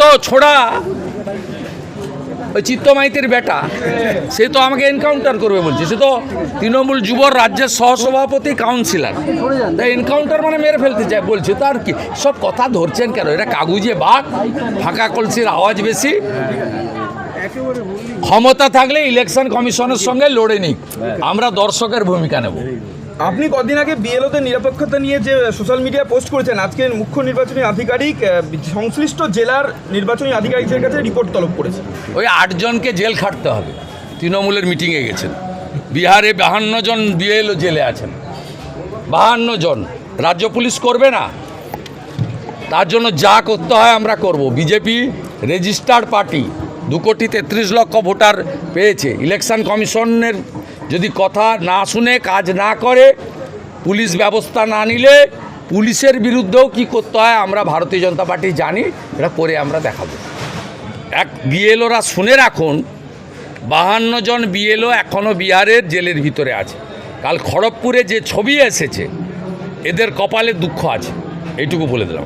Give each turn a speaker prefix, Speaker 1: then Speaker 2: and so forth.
Speaker 1: তো ছোড়া। ওই চিত্তমাইতির বেটা, সে তো আমাকে এনকাউন্টার করবে বলছে। সে তো তৃণমূল যুবর রাজ্যের সহসভাপতি কাউন্সিলর তাই এনকাউন্টার মানে মেরে ফেলতে চায় বলছে তো আর কি? সব কথা ধরছেন কেন? এটা কাগুজে বাঘ, ফাঁকা কলসির আওয়াজ বেশি। ক্ষমতা থাকলে ইলেকশন কমিশনের সঙ্গে লড়ে নিক। আমরা দর্শকের ভূমিকা নেব।
Speaker 2: আপনি কদিন আগে বিএলওদের নিরপেক্ষতা নিয়ে যে সোশ্যাল মিডিয়া পোস্ট করেছেন আজকে মুখ্য নির্বাচনী আধিকারিক সংশ্লিষ্ট জেলার নির্বাচনী আধিকারিকের কাছে রিপোর্ট তলব করেছে
Speaker 1: ওই আটজনকে জেল খাটতে হবে। তৃণমূলের মিটিংয়ে গেছেন। বিহারে বাহান্ন জন বিএলও জেলে আছেন। বাহান্ন জন। রাজ্য পুলিশ করবে না। তার জন্য যা করতে হয় আমরা করব। BJP registered party. দু কোটি তেত্রিশ লক্ষ ভোটার পেয়েছে। ইলেকশন কমিশনের যদি কথা না শুনে, কাজ না করে, পুলিশ ব্যবস্থা না নিলে পুলিশের বিরুদ্ধেও কি করতে হয় আমরা ভারতীয় জনতা পার্টি জানি, এটা করে আমরা দেখাবো। এক বিএলওরা শুনে রাখুন, বাহান্ন জন বিএলও এখনও বিহারের জেলের ভিতরে আছে। কাল খড়গপুরে যে ছবি এসেছে, এদের কপালে দুঃখ আছে, এইটুকু বলে দিলাম।